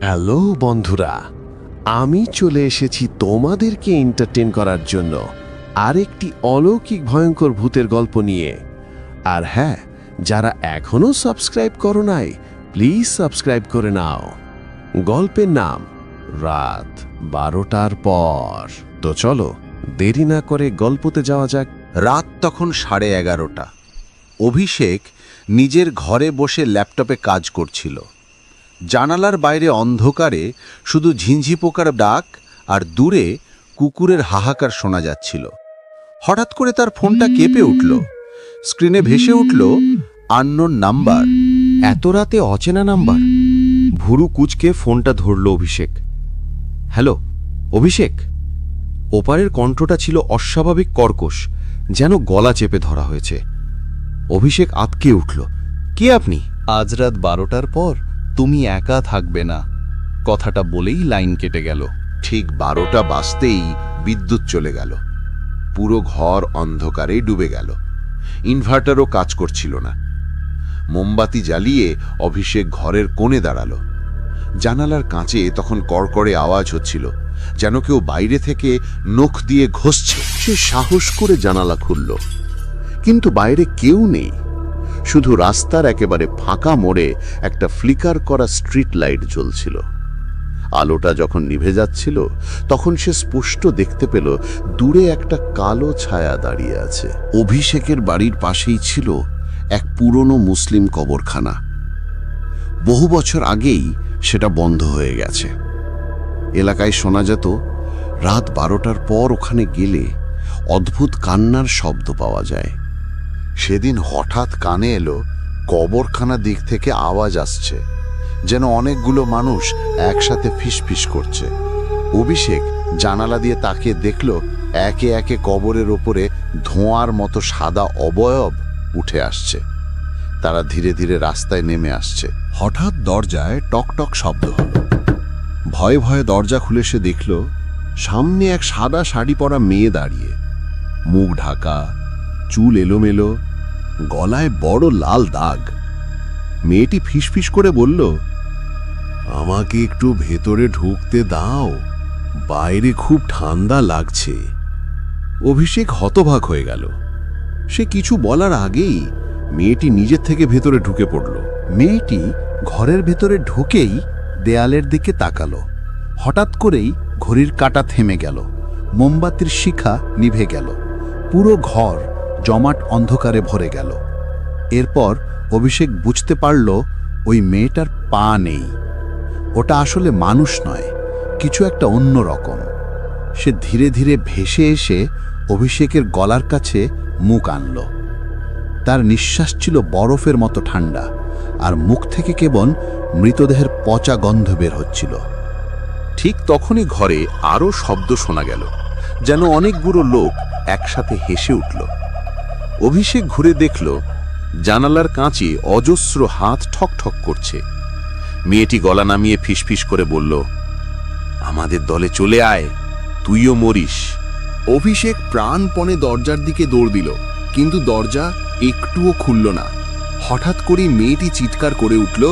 Hello বন্ধুরা, আমি চলে এসেছি তোমাদেরকে এন্টারটেন করার জন্য আরেকটি অলৌকিক ভয়ঙ্কর ভূতের গল্প নিয়ে। আর হ্যাঁ যারা এখনও সাবস্ক্রাইব করো নাই প্লিজ সাবস্ক্রাইব করে নাও। গল্পের নাম, রাত বারোটার পর। তো চলো, দেরি না করে গল্পতে যাওয়া যাক। রাত তখন সাড়ে এগারোটা। অভিষেক নিজের ঘরে বসে ল্যাপটপে কাজ করছিল। জানালার বাইরে অন্ধকারে শুধু ঝিঞ্ঝি পোকার ডাক আর দূরে কুকুরের হাহাকার শোনা যাচ্ছিল। হঠাৎ করে তার ফোনটা কেঁপে উঠল। স্ক্রিনে ভেসে উঠল আন্নোর নাম্বার। এত রাতে অচেনা নাম্বার? ভুরু কুচকে ফোনটা ধরল অভিষেক। হ্যালো অভিষেক? ওপারের কণ্ঠটা ছিল অস্বাভাবিক কর্কশ যেন গলা চেপে ধরা হয়েছে। অভিষেক আতকে উঠল কে আপনি? আজ রাত বারোটার পর তুমি একা থাকবে না। কথাটা বলেই লাইন কেটে গেল। ঠিক বারোটা বাজতেই বিদ্যুৎ চলে গেল। পুরো ঘর অন্ধকারে ডুবে গেল। ইনভার্টারও কাজ করছিল না। মোমবাতি জ্বালিয়ে অভিষেক ঘরের কোণে দাঁড়াল। জানালার কাঁচে তখন কড়কড়ে আওয়াজ হচ্ছিল, যেন কেউ বাইরে থেকে নখ দিয়ে ঘষছে। সে সাহস করে জানালা খুলল। কিন্তু বাইরে কেউ নেই। শুধু রাস্তার একেবারে ফাঁকা মোড়ে একটা ফ্লিকার করা স্ট্রিট লাইট জ্বলছিল। আলোটা যখন নিভে যাচ্ছিল, তখন সে স্পষ্ট দেখতে পেল, দূরে একটা কালো ছায়া দাঁড়িয়ে আছে। অভিষেকের বাড়ির পাশেই ছিল এক পুরনো মুসলিম কবরখানা। বহু বছর আগেই সেটা বন্ধ হয়ে গেছে। এলাকায় শোনা যেত, রাত বারোটার পর ওখানে গেলে অদ্ভুত কান্নার শব্দ পাওয়া যায়। সেদিন হঠাৎ কানে এলো কবরখানা দিক থেকে আওয়াজ আসছে, যেন অনেকগুলো মানুষ একসাথে ফিসফিস করছে। অভিষেক জানালা দিয়ে তাকিয়ে দেখল, একে একে কবরের ওপরে ধোঁয়ার মতো সাদা অবয়ব উঠে আসছে। তারা ধীরে ধীরে রাস্তায় নেমে আসছে। হঠাৎ দরজায় টকটক শব্দ হল। ভয়ে ভয়ে দরজা খুলে সে দেখল, সামনে এক সাদা শাড়ি পরা মেয়ে দাঁড়িয়ে। মুখ ঢাকা, চুল এলোমেলো গলায় বড় লাল দাগ। মেয়েটি ফিসফিস করে বলল, আমাকে একটু ভেতরে ঢুকতে দাও, বাইরে খুব ঠান্ডা লাগছে। অভিষেক হতভাগ হয়ে গেল। সে কিছু বলার আগেই মেয়েটি নিজের থেকে ভেতরে ঢুকে পড়ল। মেয়েটি ঘরের ভেতরে ঢুকেই দেয়ালের দিকে তাকালো। হঠাৎ করেই ঘড়ির কাঁটা থেমে গেল। মোমবাতির শিখা নিভে গেল। পুরো ঘর জমাট অন্ধকারে ভরে গেল। এরপর অভিষেক বুঝতে পারল ওই মেয়েটার পা নেই। ওটা আসলে মানুষ নয়, কিছু একটা অন্য রকম। সে ধীরে ধীরে ভেসে এসে অভিষেকের গলার কাছে মুখ আনল। তার নিঃশ্বাস ছিল বরফের মতো ঠান্ডা, আর মুখ থেকে কেবল মৃতদেহের পচা গন্ধ বের হচ্ছিল। ঠিক তখনই ঘরে আরও শব্দ শোনা গেল, যেন অনেকগুলো লোক একসাথে হেসে উঠল। অভিষেক ঘুরে দেখল, জানালার কাঁচে অজস্র হাত ঠক ঠক করছে। মেয়েটি গলা নামিয়ে ফিসফিস করে বলল, আমাদের দলে চলে আয়, তুইও মরিস। অভিষেক প্রাণপণে দরজার দিকে দৌড় দিল, কিন্তু দরজা একটুও খুলল না। হঠাৎ করে মেয়েটি চিৎকার করে উঠল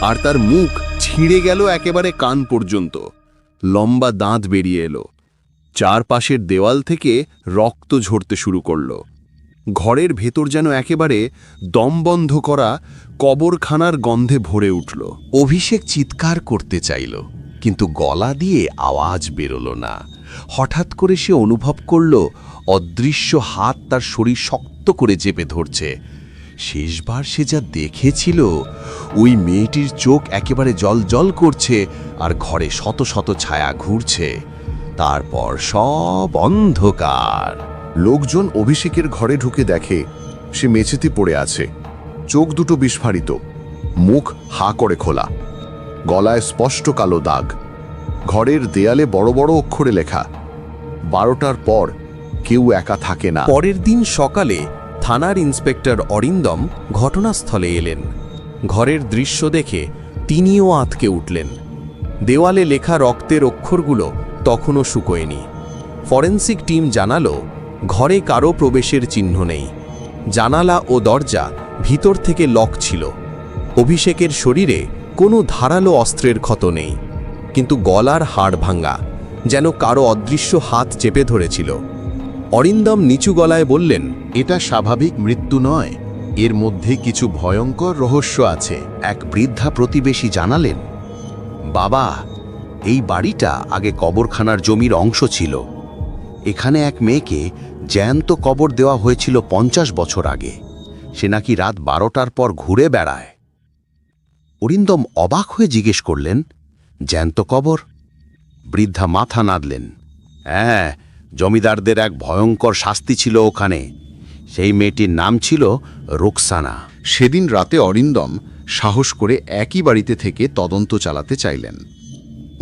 আর তার মুখ ছিঁড়ে গেল একেবারে কান পর্যন্ত। লম্বা দাঁত বেরিয়ে এলো। চারপাশের দেওয়াল থেকে রক্ত ঝরতে শুরু করল। ঘরের ভেতর যেন একেবারে দমবন্ধ করা কবরখানার গন্ধে ভরে উঠল। অভিষেক চিৎকার করতে চাইল, কিন্তু গলা দিয়ে আওয়াজ বেরোল না। হঠাৎ করে সে অনুভব করল, অদৃশ্য হাত তার শরীর শক্ত করে চেপে ধরছে। শেষবার সে যা দেখেছিল, ওই মেয়েটির চোখ একেবারে জল জল করছে আর ঘরে শত শত ছায়া ঘুরছে। তারপর সব অন্ধকার। লোকজন অভিষেকের ঘরে ঢুকে দেখে সে মেঝেতে পড়ে আছে। চোখ দুটো বিস্ফারিত। মুখ হা করে খোলা। গলায় স্পষ্ট কালো দাগ। ঘরের দেয়ালে বড় বড় অক্ষরে লেখা, বারোটার পর কেউ একা থাকে না। পরের দিন সকালে থানার ইন্সপেক্টর অরিন্দম ঘটনাস্থলে এলেন। ঘরের দৃশ্য দেখে তিনিও আঁতকে উঠলেন। দেওয়ালে লেখা রক্তের অক্ষরগুলো তখনও শুকোয়নি। ফরেন্সিক টিম জানালো ঘরে কারও প্রবেশের চিহ্ন নেই। জানালা ও দরজা ভিতর থেকে লক ছিল। অভিষেকের শরীরে কোনো ধারালো অস্ত্রের ক্ষত নেই। কিন্তু গলার হাড় ভাঙ্গা যেন কারও অদৃশ্য হাত চেপে ধরেছিল। অরিন্দম নিচু গলায় বললেন, এটা স্বাভাবিক মৃত্যু নয়। এর মধ্যে কিছু ভয়ঙ্কর রহস্য আছে। এক বৃদ্ধা প্রতিবেশী জানালেন, বাবা, এই বাড়িটা আগে কবরখানার জমির অংশ ছিল। এখানে এক মেয়েকে জ্যান্ত কবর দেওয়া হয়েছিল পঞ্চাশ বছর আগে। সে নাকি রাত বারোটার পর ঘুরে বেড়ায়। অরিন্দম অবাক হয়ে জিজ্ঞেস করলেন, জ্যান্ত কবর? বৃদ্ধা মাথা নাদলেন হ্যাঁ জমিদারদের এক ভয়ঙ্কর শাস্তি ছিল ওখানে। সেই মেয়েটির নাম ছিল রুকসানা। সেদিন রাতে অরিন্দম সাহস করে একই বাড়িতে থেকে তদন্ত চালাতে চাইলেন।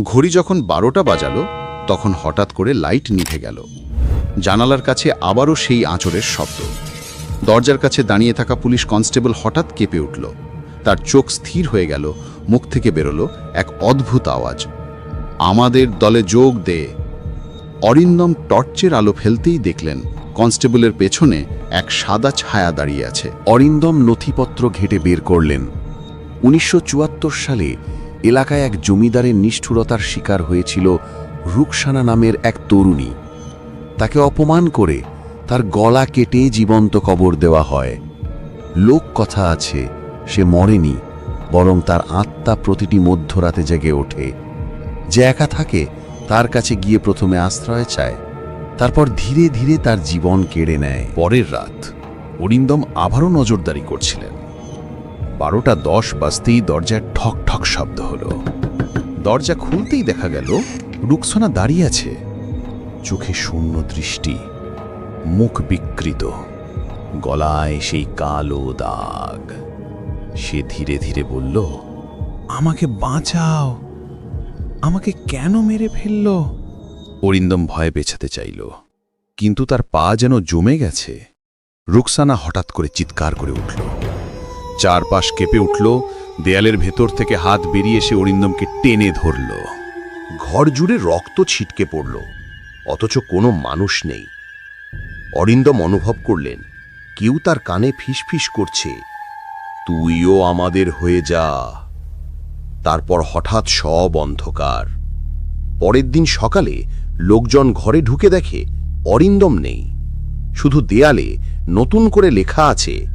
ঘড়ি যখন বারোটা বাজালো, তখন হঠাৎ করে লাইট নিভে গেল। জানালার কাছে আবারও সেই আঁচড়ের শব্দ। দরজার কাছে দাঁড়িয়ে থাকা পুলিশ কনস্টেবল হঠাৎ কেঁপে উঠল। তার চোখ স্থির হয়ে গেল, মুখ থেকে বেরোলো এক অদ্ভুত আওয়াজ। আমাদের দলে যোগ দে। অরিন্দম টর্চের আলো ফেলতেই দেখলেন কনস্টেবলের পেছনে এক সাদা ছায়া দাঁড়িয়ে আছে। অরিন্দম নথিপত্র ঘেটে বের করলেন। উনিশশো চুয়াত্তর সালে এলাকায় এক জমিদারের নিষ্ঠুরতার শিকার হয়েছিল রুকসানা নামের এক তরুণী। তাকে অপমান করে তার গলা কেটে জীবন্ত কবর দেওয়া হয়। লোক কথা আছে, সে মরেনি, বরং তার আত্মা প্রতিটি মধ্যরাতে জেগে ওঠে। যে একা থাকে, তার কাছে গিয়ে প্রথমে আশ্রয় চায়, তারপর ধীরে ধীরে তার জীবন কেড়ে নেয়। পরের রাত, অরিন্দম আবারও নজরদারি করছিলেন। বারোটা দশ বাজতেই দরজার ঠক ঠক শব্দ হলো। দরজা খুলতেই দেখা গেল, রুকসোনা দাঁড়িয়ে আছে। চোখে শূন্য দৃষ্টি, মুখ বিকৃত, গলায় সেই কালো দাগ। সে ধীরে ধীরে বলল, আমাকে বাঁচাও। আমাকে কেন মেরে ফেলল? অরিন্দম ভয়ে পেছাতে চাইল, কিন্তু তার পা যেন জমে গেছে। রুকসানা হঠাৎ করে চিৎকার করে উঠল। চারপাশ কেঁপে উঠল, দেয়ালের ভেতর থেকে হাত বেরিয়ে এসে অরিন্দমকে টেনে ধরল। ঘর জুড়ে রক্ত ছিটকে পড়ল। অথচ কোনো মানুষ নেই। অরিন্দম অনুভব করলেন, কেউ তার কানে ফিসফিস করছে, তুইও আমাদের হয়ে যা। তারপর হঠাৎ সব অন্ধকার। পরের দিন সকালে লোকজন ঘরে ঢুকে দেখে অরিন্দম নেই। শুধু দেয়ালে নতুন করে লেখা আছে,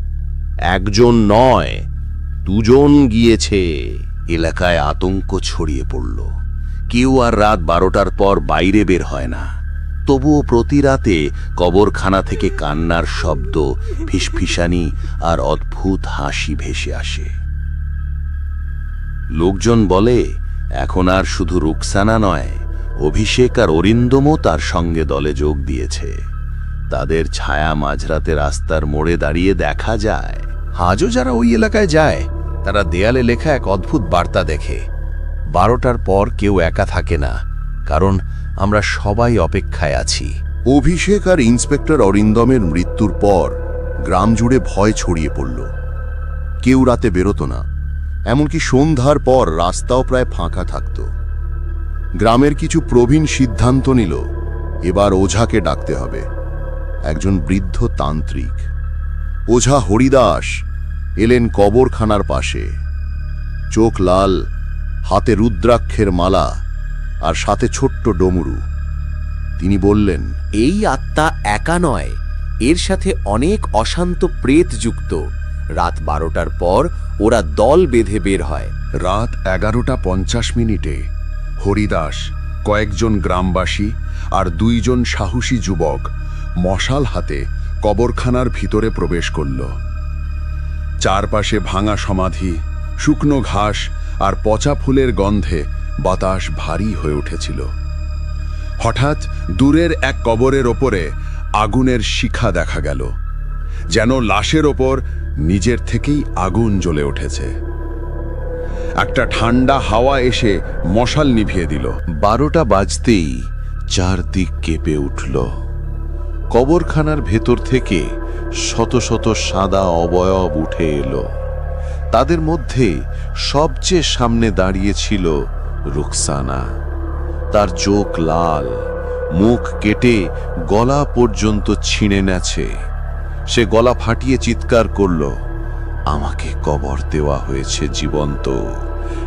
একজন নয়, দুজন গিয়েছে। এলাকায় আতঙ্ক ছড়িয়ে পড়ল। কেউ আর রাত বারোটার পর বাইরে বের হয় না। তবুও প্রতি রাতে কবরখানা থেকে কান্নার শব্দ, ফিসফিসানি আর অদ্ভুত হাসি ভেসে আসে। লোকজন বলে, এখন আর শুধু রুকসানা নয়, অভিষেক আর অরিন্দমও তার সঙ্গে দলে যোগ দিয়েছে। তাদের ছায়া মাঝরাতে রাস্তার মোড়ে দাঁড়িয়ে দেখা যায়। আজও যারা ওই এলাকায় যায়, তারা দেয়ালে লেখা এক অদ্ভুত বার্তা দেখে। বারোটার পর কেউ একা থাকে না। কারণ আমরা সবাই অপেক্ষায় আছি। অভিষেক আর ইন্সপেক্টর অরিন্দমের মৃত্যুর পর গ্রাম জুড়ে ভয় ছড়িয়ে পড়ল। কেউ রাতে বেরোতো না, এমনকি সন্ধ্যার পর রাস্তাও প্রায় ফাঁকা থাকত। গ্রামের কিছু প্রবীণ সিদ্ধান্ত নিল, এবার ওঝাকে ডাকতে হবে। একজন বৃদ্ধ তান্ত্রিক। ওঝা হরিদাস এলেন কবরখানার পাশে। চোখ লাল, হাতে রুদ্রাক্ষের মালা। আর সাথে ছোট্ট ডমরু। তিনি বললেন, এই আত্মা একা নয়, এর সাথে অনেক অশান্ত প্রেত যুক্ত। রাত বারোটার পর ওরা দল বেঁধে বের হয়। রাত এগারোটা পঞ্চাশ মিনিটে হরিদাস, কয়েকজন গ্রামবাসী আর দুইজন সাহসী যুবক মশাল হাতে কবরখানার ভিতরে প্রবেশ করল। চারপাশে ভাঙা সমাধি, শুকনো ঘাস আর পচা ফুলের গন্ধে বাতাস ভারী হয়ে উঠেছিল। হঠাৎ দূরের এক কবরের ওপরে আগুনের শিখা দেখা গেল, যেন লাশের ওপর নিজের থেকেই আগুন জ্বলে উঠেছে। একটা ঠান্ডা হাওয়া এসে মশাল নিভিয়ে দিল। বারোটা বাজতেই চারদিক কেঁপে উঠল। কবরখানার ভেতর থেকে শত শত সাদা অবয়ব উঠে এলো। তাদের মধ্যে সবচেয়ে সামনে দাঁড়িয়েছিল রুকসানা তার চোখ লাল, মুখ কেটে গলা পর্যন্ত ছিঁড়ে নেছে সে গলা ফাটিয়ে চিৎকার করল, আমাকে কবর দেওয়া হয়েছে জীবন্ত,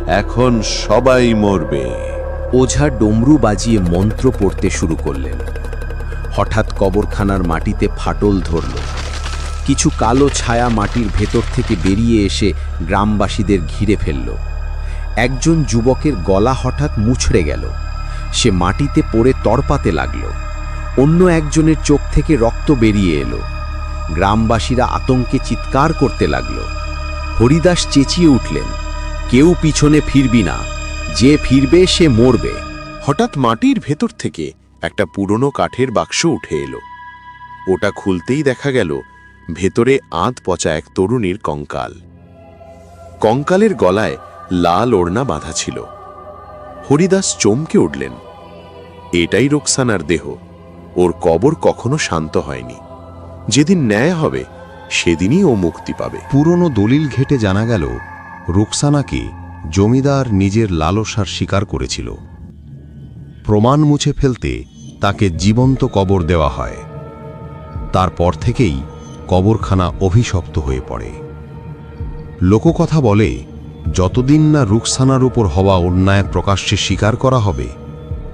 এখন সবাই মরবে। ওঝা ডমরু বাজিয়ে মন্ত্র পড়তে শুরু করলেন। হঠাৎ কবরখানার মাটিতে ফাটল ধরল। কিছু কালো ছায়া মাটির ভেতর থেকে বেরিয়ে এসে গ্রামবাসীদের ঘিরে ফেলল। একজন যুবকের গলা হঠাৎ মুছড়ে গেল। সে মাটিতে পড়ে তড়পাতে লাগল। অন্য একজনের চোখ থেকে রক্ত বেরিয়ে এলো। গ্রামবাসীরা আতঙ্কে চিৎকার করতে লাগল। হরিদাস চেঁচিয়ে উঠলেন, কেউ পিছনে ফিরবি না। যে ফিরবে সে মরবে। হঠাৎ মাটির ভেতর থেকে একটা পুরনো কাঠের বাক্স উঠে এলো। ওটা খুলতেই দেখা গেল, ভেতরে আঁত পচা এক তরুণীর কঙ্কাল। কঙ্কালের গলায় লাল ওড়না বাঁধা ছিল। হরিদাস চমকে উঠলেন। এটাই রোকসানার দেহ। ওর কবর কখনো শান্ত হয়নি। যেদিন ন্যায় হবে, সেদিনই ও মুক্তি পাবে। পুরনো দলিল ঘেটে জানা গেল, রুকসানাকে জমিদার নিজের লালসার শিকার করেছিল। প্রমাণ মুছে ফেলতে তাকে জীবন্ত কবর দেওয়া হয়। তারপর থেকেই কবরখানা অভিশপ্ত হয়ে পড়ে। লোককথা বলে যতদিন না রুকসানার উপর হওয়া অন্যায় প্রকাশ্যে স্বীকার করা হবে,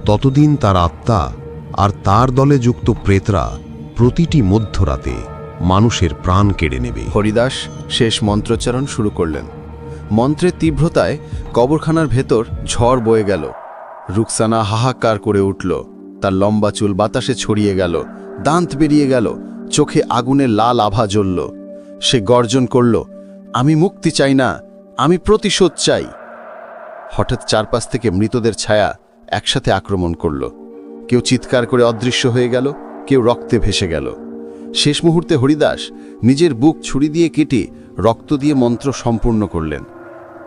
ততদিন তার আত্মা আর তার দলে যুক্ত প্রেতরা প্রতিটি মধ্যরাতে মানুষের প্রাণ কেড়ে নেবে। হরিদাস শেষ মন্ত্রোচ্চারণ শুরু করলেন। মন্ত্রের তীব্রতায় কবরখানার ভেতর ঝড় বয়ে গেল। রুকসানা হাহাকার করে উঠল। তার লম্বা চুল বাতাসে ছড়িয়ে গেল। দাঁত বেরিয়ে গেল। চোখে আগুনে লাল আভা জ্বলল। সে গর্জন করল, আমি মুক্তি চাই না। আমি প্রতিশোধ চাই। হঠাৎ চারপাশ থেকে মৃতদের ছায়া একসাথে আক্রমণ করল। কেউ চিৎকার করে অদৃশ্য হয়ে গেল, কেউ রক্তে ভেসে গেল। শেষ মুহূর্তে হরিদাস নিজের বুক ছুরি দিয়ে কেটে রক্ত দিয়ে মন্ত্র সম্পূর্ণ করলেন।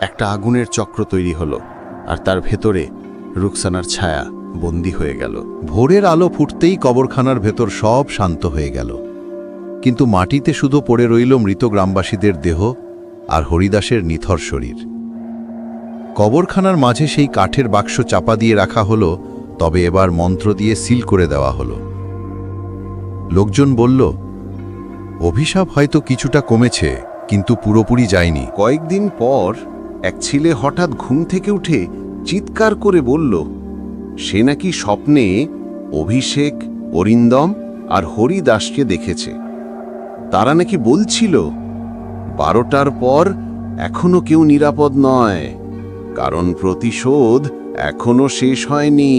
একটা আগুনের চক্র তৈরি হলো, আর তার ভেতরে রুকসানার ছায়া বন্দী হয়ে গেল। ভোরের আলো ফুটতেই কবরখানার ভেতর সব শান্ত হয়ে গেল। কিন্তু মাটিতে শুধু পড়ে রইল মৃত গ্রামবাসীদের দেহ আর হরিদাসের নিথর শরীর। কবরখানার মাঝে সেই কাঠের বাক্স চাপা দিয়ে রাখা হলো, তবে এবার মন্ত্র দিয়ে সিল করে দেওয়া হলো। লোকজন বলল, অভিশাপ হয়তো কিছুটা কমেছে, কিন্তু পুরোপুরি যায়নি। কয়েকদিন পর এক ছেলে হঠাৎ ঘুম থেকে উঠে চিৎকার করে বলল, সে নাকি স্বপ্নে অভিষেক, অরিন্দম আর হরিদাসকে দেখেছে। তারা নাকি বলছিল বারোটার পর এখনও কেউ নিরাপদ নয় কারণ প্রতিশোধ এখনও শেষ হয়নি।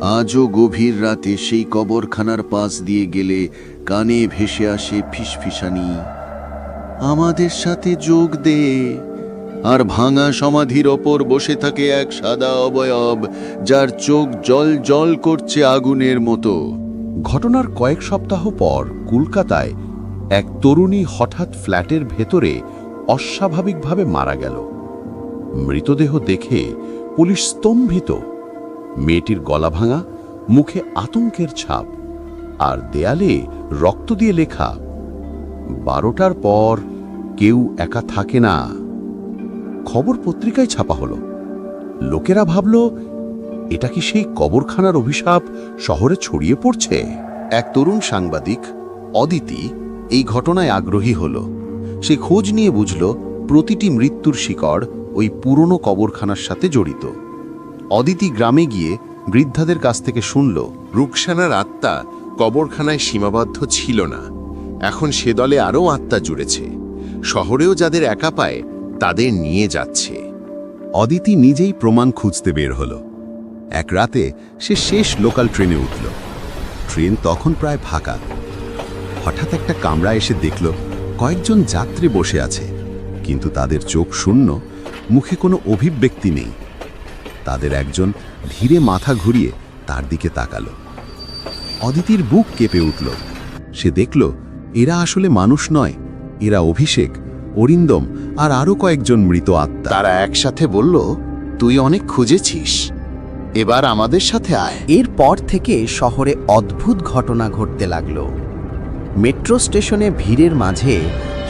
আজও গভীর রাতে সেই কবরখানার পাশ দিয়ে গেলে কানে ভেসে আসে ফিসফিসানি। আমাদের সাথে যোগ দে। আর ভাঙা সমাধির ওপর বসে থাকে এক সাদা অবয়ব যার চোখ জল জল করছে আগুনের মতো। ঘটনার কয়েক সপ্তাহ পর কলকাতায় এক তরুণী হঠাৎ ফ্ল্যাটের ভেতরে অস্বাভাবিকভাবে মারা গেল। মৃতদেহ দেখে পুলিশ স্তম্ভিত। মেয়েটির গলা ভাঙা, মুখে আতঙ্কের ছাপ, আর দেয়ালে রক্ত দিয়ে লেখা, বারোটার পর কেউ একা থাকে না। খবর পত্রিকায় ছাপা হলো। লোকেরা ভাবল, এটা কি সেই কবরখানার অভিশাপ শহরে ছড়িয়ে পড়ছে? এক তরুণ সাংবাদিক, অদিতি এই ঘটনায় আগ্রহী হল। সে খোঁজ নিয়ে বুঝল প্রতিটি মৃত্যুর শিকড় ওই পুরনো কবরখানার সাথে জড়িত। অদিতি গ্রামে গিয়ে বৃদ্ধাদের কাছ থেকে শুনল রুকসানার আত্মা কবরখানায় সীমাবদ্ধ ছিল না। এখন সে দলে আরও আত্মা জুড়েছে। শহরেও যাদের একা পায় তাদের নিয়ে যাচ্ছে। অদিতি নিজেই প্রমাণ খুঁজতে বের হল। এক রাতে সে শেষ লোকাল ট্রেনে উঠল। ট্রেন তখন প্রায় ফাঁকা। হঠাৎ একটা কামরা এসে দেখল কয়েকজন যাত্রী বসে আছে কিন্তু তাদের চোখ শূন্য মুখে কোনো অভিব্যক্তি নেই। তাদের একজন ধীরে মাথা ঘুরিয়ে তার দিকে তাকালো। অদিতির বুক কেঁপে উঠল। সে দেখল এরা আসলে মানুষ নয় এরা অভিষেক অরিন্দম আর আরও কয়েকজন মৃত আত্মা। তারা একসাথে বলল তুই অনেক খুঁজেছিস এবার আমাদের সাথে আয়। এরপর থেকে শহরে অদ্ভুত ঘটনা ঘটতে লাগল। মেট্রো স্টেশনে ভিড়ের মাঝে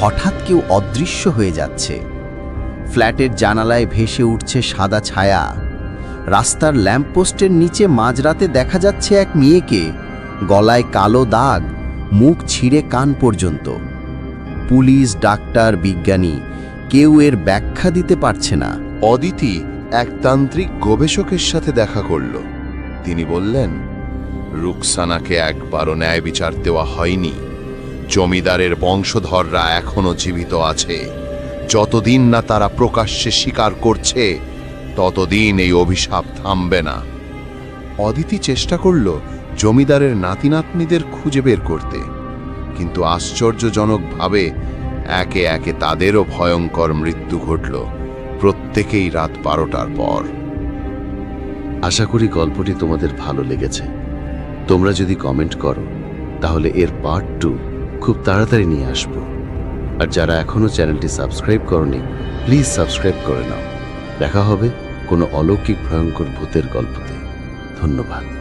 হঠাৎ কেউ অদৃশ্য হয়ে যাচ্ছে। ফ্ল্যাটের জানালায় ভেসে উঠছে সাদা ছায়া। রাস্তার ল্যাম্পপোস্টের নিচে মাঝরাতে দেখা যাচ্ছে এক মেয়েকে। গলায় কালো দাগ, মুখ ছিঁড়ে কান পর্যন্ত। পুলিশ, ডাক্তার, বিজ্ঞানী, কেউ এর ব্যাখ্যা দিতে পারছে না। অদিতি এক তান্ত্রিক গবেষকের সাথে দেখা করল। তিনি বললেন, রুকসানাকে একবারও ন্যায় বিচার দেওয়া হয়নি। জমিদারের বংশধররা এখনও জীবিত আছে। যতদিন না তারা প্রকাশ্যে স্বীকার করছে, ততদিন এই অভিশাপ থামবে না। অদিতি চেষ্টা করল জমিদারের নাতি নাতনিদের খুঁজে বের করতে, কিন্তু আশ্চর্যজনকভাবে একে একে তাদেরও ভয়ঙ্কর মৃত্যু ঘটল প্রত্যেকেই রাত বারোটার পর। আশা করি গল্পটি তোমাদের ভালো লেগেছে। তোমরা যদি কমেন্ট করো, তাহলে এর পার্ট টু খুব তাড়াতাড়ি নিয়ে আসব। আর যারা এখনও চ্যানেলটি সাবস্ক্রাইব করনি, প্লিজ সাবস্ক্রাইব করে নাও। দেখা হবে কোনো অলৌকিক ভয়ঙ্কর ভূতের গল্পতে। ধন্যবাদ।